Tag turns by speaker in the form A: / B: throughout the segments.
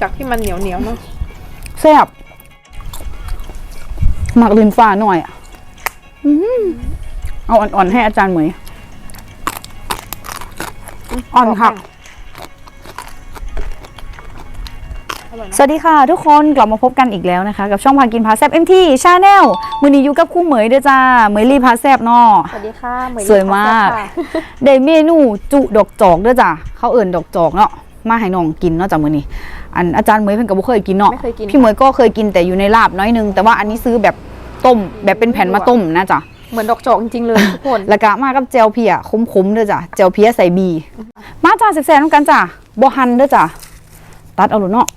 A: จากที่มันเหนียวเหนียวๆเนาะ
B: แซ่บหมักลินฟ้าหน่อยอะอื้อหือเอาอ่อนๆให้อาจารย์เหมยอ่อนค่ะ
A: อร่อย
B: ส
A: เนาะ
B: วัสดีค่ะ ทุกคนกลับมาพบกันอีกแล้วนะคะ กับช่องพากินพาแซบเอ็มทีชาแนลมือนี้อยู่กับคู่เหมยเด้อจ้าเหมยรีพาแซบเนาะ
A: สวัสดีค่ะเหมือน
B: สวยมาก
A: ค่ะ
B: ได้เมนูจุดอกจอกเด้อจ้าเขาเอิ่นดอกจอกเนาะ มาให้น้องกินเนาะจ้ามื้อนี้อันอาจารย์เหมยเพิ่นก็บ่เคยกินเนาะ
A: ไม่เคยกิน
B: พี่เหมยก็เคยกินแต่อยู่ในลาบน้อยนึง แต่ว่าอันนี้ซื้อแบบต้มแบบเป็นแผ่นมาต้มนะจ้ะ
A: เหมือนดอกจอกจริงๆเลยทุกคน
B: แล้วก็มากับเจลเพียขมๆเด้อจ้ะเจลเพียใส่บี มาจ้าแซ่บๆน้ำกันจ้ะบ่หั่นเด้อจ้ะตัดเอาโลดเนาะ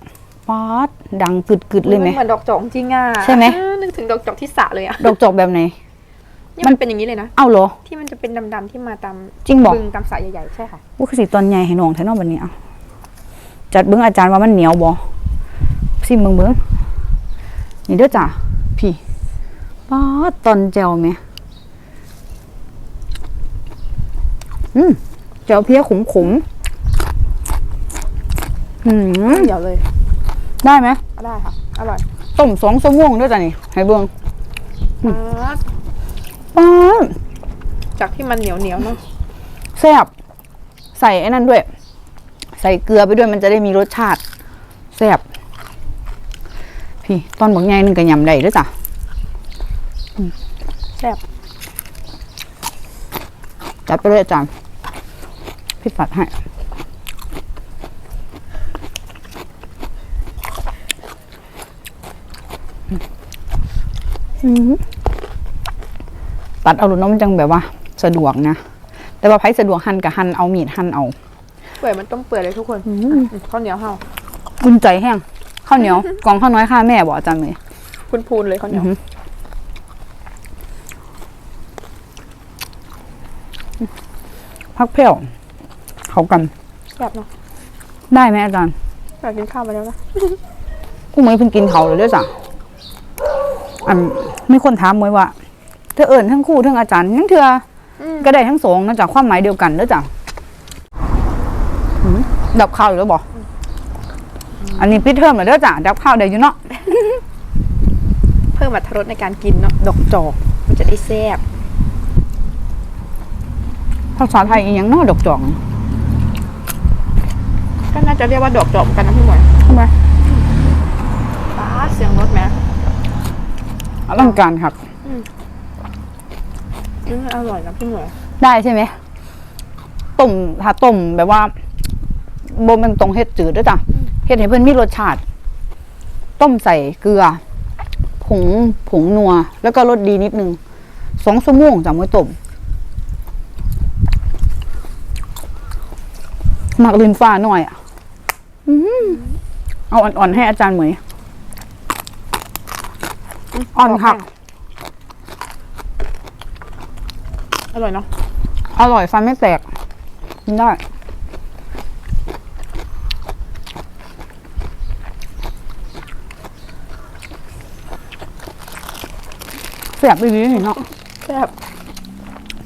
B: ป๊าดดังกึดๆเลยไหม
A: นเหมือนดอกจอกจริงอะ
B: ใช่ไหม
A: เออนึกถึงดอกจอกที่สระเลยอะ
B: ดอกจอกแบบไหน
A: นี่มันเป็นอย่างนี้เลยนะ
B: เอ้าเหรอ
A: ที่มันจะเป็นดำๆที่มาตาม
B: จริงบอก
A: บึงตามสระใหญ่ๆ ใช่ค่ะ
B: ว่าคือสิตอนใหญ่ให้น้องแท้เนอกบัดนี้เอา จัดเบิ่งอาจารย์ว่ามันเหนียวบ่ซิมเบิ่งเบิ่งนี่เด้อจ้ะพี่ป๊าดตอนเจลไหมอืมเจลเพียขมๆอืม
A: เดี๋ยวเลย
B: ได้ไหม
A: ก็ได้ค่ะ อร่อย
B: ต้มสองชั่วโมงด้วยจ้ะนี่ให้เบิ่ง
A: ป๊าด
B: ป๊าด
A: จากที่มันเหนียวเหนียวๆเนาะ
B: แซ่บใส่ไอ้นั่นด้วย ใส่เกลือไปด้วยมันจะได้มีรสชาติแซ่บพี่ตอนบอกไงนึงก็ยำได้ด้วยจ้ะ
A: แซ่บ
B: จัดไปเลยอาจารย์พี่ตัดให้ตัดเอาหลุดน้องมันจังแบบว่า สะดวกนะ แต่ว่าไผสะดวกหั่นกับหั่นเอามีดหั่นเอา
A: เปื่อยมันต้องเปื่อยเลยทุกคน
B: อืม
A: อืมข้าวเหนียวเห่า
B: อุ่นใจแห้งข้าวเหนียวกล่องข้าวน้อยค่าแม่บอกอาจารย์เลย
A: คุณพูนเลยข้าวเหนียว
B: อือหือพักเพี้ยวเขากัน
A: แซ่บเนาะ
B: ได้ไหมอาจารย์
A: อยากกินข้าวไปแล้วนะ
B: กูมวยเพิ่งกินเขาเลยด้วยจ้ะอันมีคนถามมวยว่าเธอเอิ่นทั้งครู่ทั้งอาจารย์ทั้งเธอ
A: อืม
B: ก็ได้ทั้งสองนะจ๊ะความหมายเดียวกันเด้อจ้ะหืม ดับข้าวอยู่แล้วบอกอันนี้ปิดเทอมเหรอเด้อจ้ะดับข้าวเดี๋ยวอยู่เนาะ
A: เพิ่มอรรถรสในการกินเนาะ
B: ดอกจอก
A: มันจะได้แซ่บ
B: ภาษาไทยอีกอย่างเนาะดอกจอก
A: ก็น่าจะเรียกว่าดอกจอกเหมือนกันนะพี่หมวย
B: ทำไม
A: ป๊าดเสียงรถไหม
B: อลังการครับ
A: อืมอร่อยนะพี่หมวย
B: ได้ใช่ไหมต้มถ้าต้มแบบว่าโบมันตรงเฮ็ดจืดด้วยจ้ะเฮ็ดให้เพื่อนมีรสชาติ ต้มใส่เกลือ ผงผงนัว แล้วก็รสดีนิดนึงสองชั่วโมงจากมื้อต้มหมักลินฟ้าหน่อยอะอื้อหือเอาอ่อนๆให้อาจารย์เหมยอ่อนค่ะ
A: อร่อยเนาะ
B: อร่อยฟันไม่แตกกินได้ เสียบไปดีเนาะ
A: แซ่บ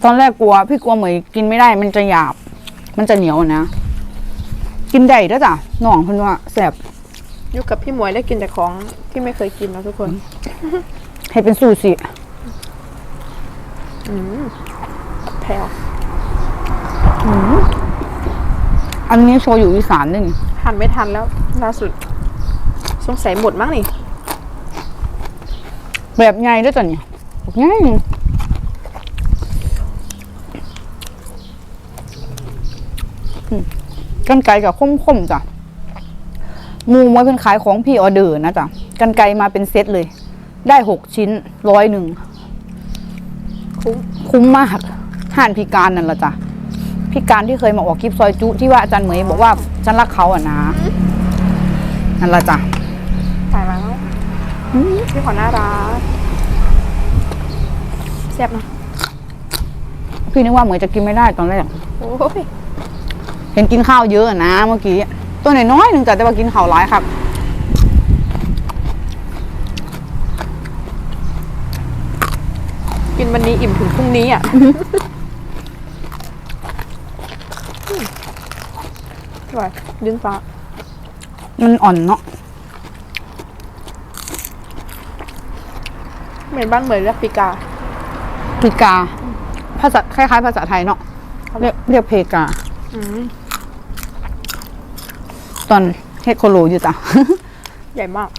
B: ตอนแรกกลัว พี่กลัวเหมยกินไม่ได้มันจะหยาบ มันจะเหนียวอะนะ กินได้ด้วยจ้ะน้องเพิ่นว่าแสบ
A: อยู่กับพี่หมวยได้กินแต่ของที่ไม่เคยกินนะทุกคน
B: ให้เป็นซูชิ
A: อืมแพรว
B: อันนี้โชยุอีสานด้วยนี่
A: ทันไม่ทันแล้วล่าสุด สงสัยหมดมั้งนี่
B: แบบไงด้วยจ้ะเนี่ยแบบไงอืมกันไก่กับคมๆจ้ะหมูมวยเป็นขายของพี่ออเดอร์นะจ้ะกันไก่มาเป็นเซตเลย ได้หกชิ้นร้อยหนึ่ง
A: คุ้ม
B: คุ้มมากห่านพิการนั่นละจ้ะพิการที่เคยมาออกคลิปซอยจุที่ว่าอาจารย์เหมยบอกว่าฉันรักเขาอะนะนั่นละจ้ะ
A: ถ่ายมาแล้วพี่ขอน่ารัก แซ่บเนอะ
B: พี่นึกว่าเหมยจะกินไม่ได้ตอนแรก
A: โอ้ย
B: เห็นกินข้าวเยอะอะนะเมื่อกี้ ตัวหน้อยๆหนึ่งจ้ะแต่ว่ากินข้าวร้ายครับ
A: กินวันนี้อิ่มถึงพรุ่งนี้อะอร่อยดึงฟ้า
B: มันอ่อนเนาะ
A: เหมือนบ้านเหมือนเรียกปีกา
B: ปีกา ภาษาคล้ายๆ ภาษาไทยเนาะเรียกเรียกเพกา
A: อืม
B: ตอนเฮดโคโลอยู่จ้ะ
A: ใหญ่มาก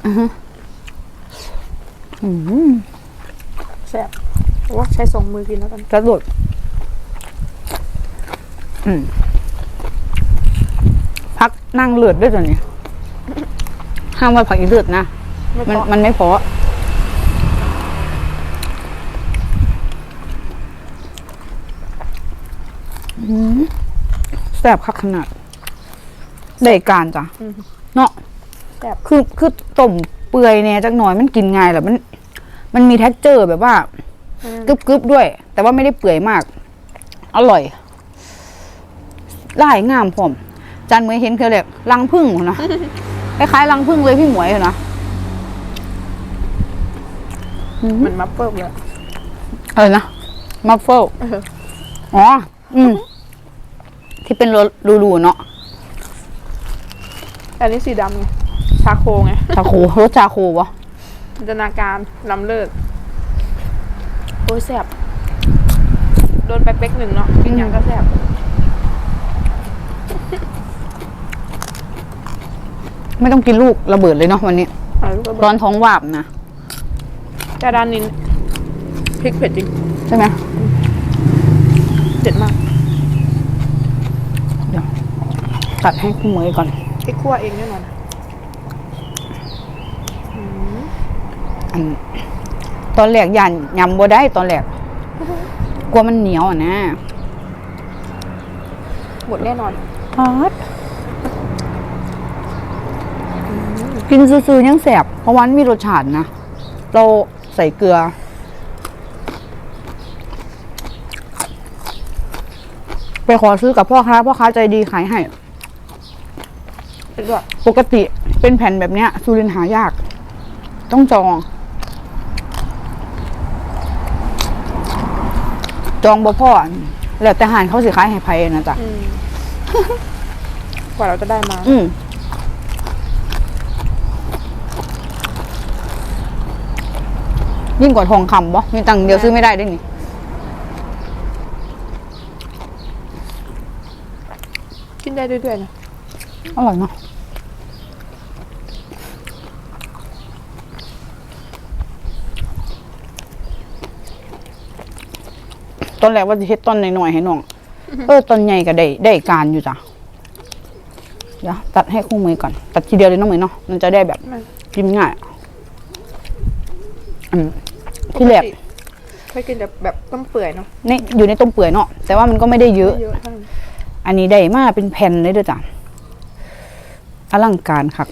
B: อืม
A: แซ่บเพราะว่าใช้สองมือกินแล้วกัน
B: กระโดดอืมพักนั่งเลือดด้วยตัวนี้ห้ามว่าผักอีเลือดนะ
A: ไม่
B: มัน
A: พอ
B: มันไม่พออื ซ่บคักขนาดได้การจ้ะ
A: อืม
B: เนาะ
A: แซ่บ
B: คือคือต้มเปื่อยเนี่ยจักหน่อยมันกินง่ายแหละมัน มันมี t e x t อร์แบบว่า
A: อืม
B: กรึบกรึบด้วย แต่ว่าไม่ได้เปื่อยมาก อร่อยลายงามผมจานเหมยเห็นเขาเรียกรังพึ่งนะ คล้ายๆรังพึ่งเลยพี่หมวยเหรอนะ
A: เหมือนมัฟเฟิลเลย
B: เออนะมัฟเฟิล
A: เออ
B: อ๋อ อืม ที่เป็นรูๆเนาะ
A: อันนี้สีดำไงชาโคไง
B: ชาโครสชาโควะ
A: จินตนาการล้ำเลิศโอ้ยแซ่บโดนไปเป๊กหนึ่งเนาะกินอย่างก็แซ่บ
B: ไม่ต้องกินลูกระเบิดเลยเนาะวันนี้
A: อะลูกกระเบิ
B: ร้อ
A: ด
B: นท้องวาบนะ
A: แต่ด้านนี้พริกเผ็ดจริง
B: ใช่ไหม
A: เด็ดมาก
B: ตัดให้พี่หมวยก่อน
A: พริกคั่วเองแน่นอน
B: อันตอนแรกยันยำบ่ได้ตอนแรกกลัวมันเหนียวอะนะ
A: หมดแน่นอน
B: พอดกินซื่อๆยังแสบเพราะวามันมีรสชาตินะ เราใส่เกลือ ไปขอซื้อกับพ่อค้าพ่อค้าใจดีขายให้
A: เป็นด้วย
B: ปกติเป็นแผ่นแบบเนี้ยสุรินทร์หายาก ต้องจอง จองบ่พ่อแล้วแต่หารเขาสิขายให้ไพนะจ๊ะ
A: อืมกว่าเราจะได้มา
B: อืมยิ่งกว่าทองคำบ่มีตังค์เดียวซื้อไม่ได้ด้วยนี่
A: กินได้เรื่อยๆนะ
B: อร่อยเนาะ อนแรกว่าจะเฮ็ดต้นหน่อยๆให้น้อง เออต้นใหญ่ก็ได้ได้การอยู่จ้ะเดี๋ยวตัดให้คู่มือก่อน ตัดทีเดียวเลยน้องมือเนาะมันจะได้แบบ
A: มัน
B: กินง่ายอืมที่แรก
A: ปติเคยกินแต่แบบต้มเปื่อยเนาะ
B: ในอยู่ในต้มเปื่อยเนาะแต่ว่ามันก็ไม่ได้เยอะ
A: ไม่เยอะเท่านั้น
B: อันนี้ได้มาเป็นแผ่นเลยเด้อจ้ะอลังการครับ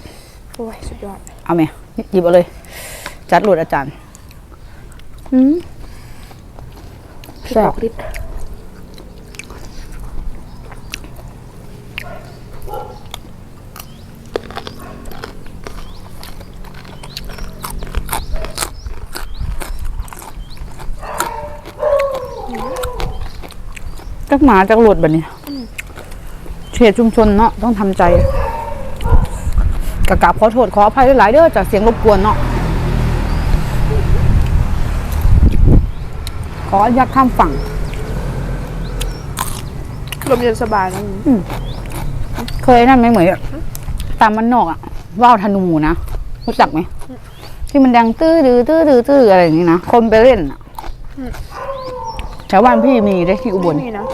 A: โอ้ยสุดยอด
B: เอาไหมหยิบเอาเลย จัดโหลดอาจารย์ อืม
A: พริก
B: แซ่
A: อบอกฤทธิ์
B: จักหมาจักโหลดแบบนี้เขตชุมชนเนาะต้องทำใจกะกราบขอโทษขออภัยหลายๆเด้อจากเสียงรบกวนเนาะ ออนุญาตข้ามฝั่ง
A: ลมเย็นสบายนะ
B: เคยนั่นไหมเหมือนตามมันนอกอะว่าวธนูนะรู้จักไหมที่มันดังตื้อดื้อตื้อดื้อตื้ออะไรอย่างนี้นะคนไปเล่นอะแถวบ้านพี่มีได้ที่อุบล
A: ไม่มีนะ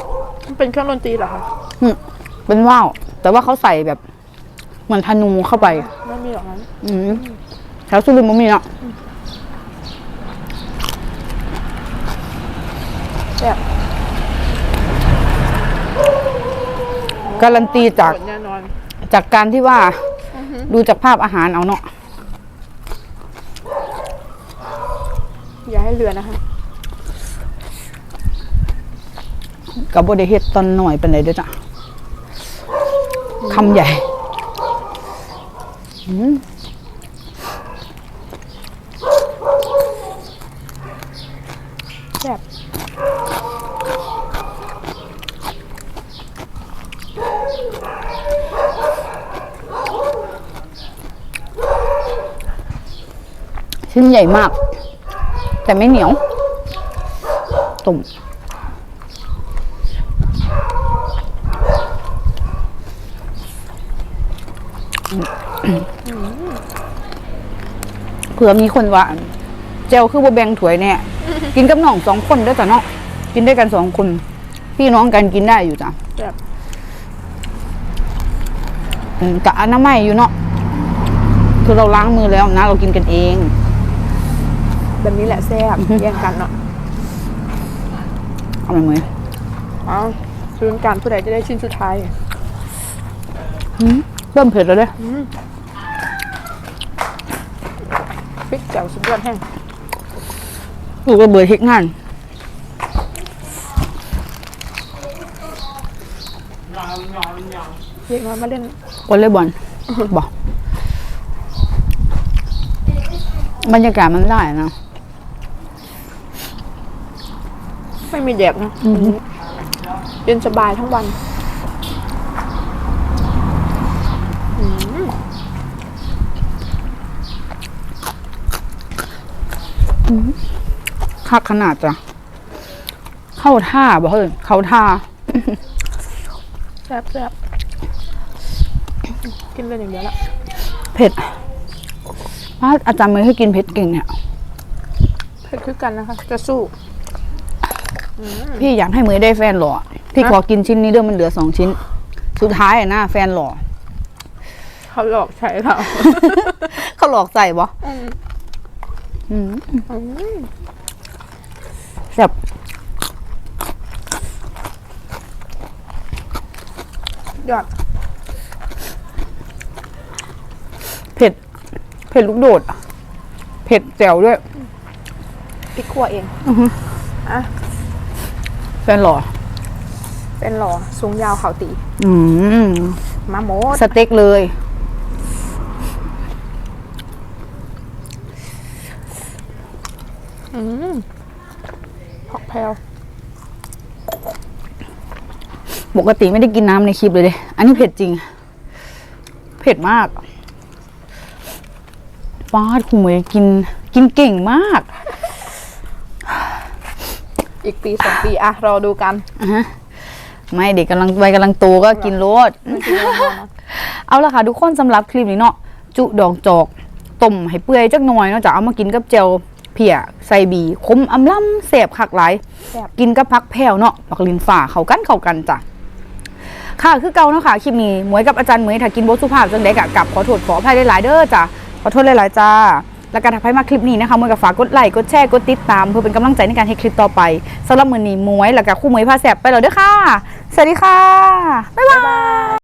A: มันเป็นเครื่องดนตรีเหรอคะ
B: อืมเป็นว่าวแต่ว่าเขาใส่แบบ เหมือนธนูเข้าไป
A: ไม่มีหรอกนั้น
B: อืมแถวสุรินทร์บ่มีเนาะ
A: แบบ
B: การันตีจาก
A: โดดแน่นอน
B: จากการที่ว่าดูจากภาพอาหารเอาเนาะ
A: อย่าให้เรือนะคะ
B: กับบไดเฮ็ดตอนหน่อยเป็นไรเด้อจ้ะคำใหญ่ ชิ้นใหญ่มาก แต่ไม่เหนียวต้มเผื่อมีคนว่าเจลคือบ่แบ่งถ้วยเนี่ย กินกับน้องสองคนได้อจ้ะเนาะกินด้วยกันสองคน พี่น้องกันกินได้อยู่จ้ะ
A: แบบ
B: อืมกับอนามัยอยู่เนาะคือเราล้างมือแล้วนะ เรากินกันเอง
A: แบบนี้แหละแซ่บแย่งกันเนาะ
B: เอาไหมมือ
A: เอาซื้อกันผู้ใดจะได้ชิ้นสุดท้าย
B: เริ่มเผ็ดแล้วเด้อ
A: พริกแจ่วสุดยอดแห้ง
B: ลูกก็เบื่อเฮ็ดงาน
A: เรียกน้อยมาเล่น
B: วอลเลย์บอลบอกบรรยากาศมันได้นะ
A: ไม่มีแดดนะเย็นสบายทั้งวันอืม
B: คักขนาดจ้ะ เข้าท่าบอกเฮ้ยเข้าท่า
A: แซ่บแซ่บกินเลยอย่างเดียวละ
B: เผ็ดว่าอาจารย์มือให้กินเผ็ดเก่งเนี่ย
A: เผ็ดคือกันนะคะ จะสู้
B: พี่อยากให้มือได้แฟนหล่อ พี่
A: ฮะ
B: ขอกินชิ้นนี้เด้อมันเหลือสองชิ้น สุดท้ายอะนะแฟนหล่อ
A: เขาหลอกใช้เรา
B: เขาหลอกใส่บ่
A: อืม
B: อืม
A: อืม
B: แซ่บ
A: ยอด
B: เผ็ด เผ็ดลูกโดด เผ็ดแจ่วด้วย
A: พริกขั่วเอง
B: อือฮึ
A: อะ
B: แฟนหล่อ
A: เป็นหล่อสูงยาวเขาตี
B: อืม
A: มาโมด
B: สเต็กเลย
A: อืมผักแพรว
B: ปกติไม่ได้กินน้ำในคลิปเลยเด้อันนี้เผ็ดจริง เผ็ดมากป้าดคุณเหมยกิน กินเก่งมาก
A: อีกปีสองปีอะรอดูกัน
B: อะฮะไม่เด็กกำลังวัยกำลังโตก็กินโลด
A: ไม่ถึงเวลานอนนะ
B: เอาละค่ะทุกคนสำหรับคลิปนี้เนาะจุดอกจอกต้มให้เปื่อยจักหน่อยเนาะจะเอามากินกับเจลเพียใส่บีขมอำล่ำเสบคักหลาย
A: แซ่บ
B: กินกับพักแผ่วเนาะปักลินฝ่าเขากันเขากันจ้ะค่ะคือเก่าเนาะค่ะคลิปนี้หมวยกับอาจารย์เหมยถ้ากินบสุภาพจังไดกะกลับขอโทษขออภัยหลายๆเด้อจ้ะขอโทษหลายๆจ้า แล้วก็ถ้าใครมาคลิปนี้นะคะมวยกับฝากกดไลค์กดแชร์กดติดตาม เพื่อเป็นกำลังใจในการให้คลิปต่อไปสำหรับมือนี้มวยแล้วก็คู่หมวยพาแสบไปแล้วเด้อค่ะ สวัสดีค่ะ บ๊ายบาย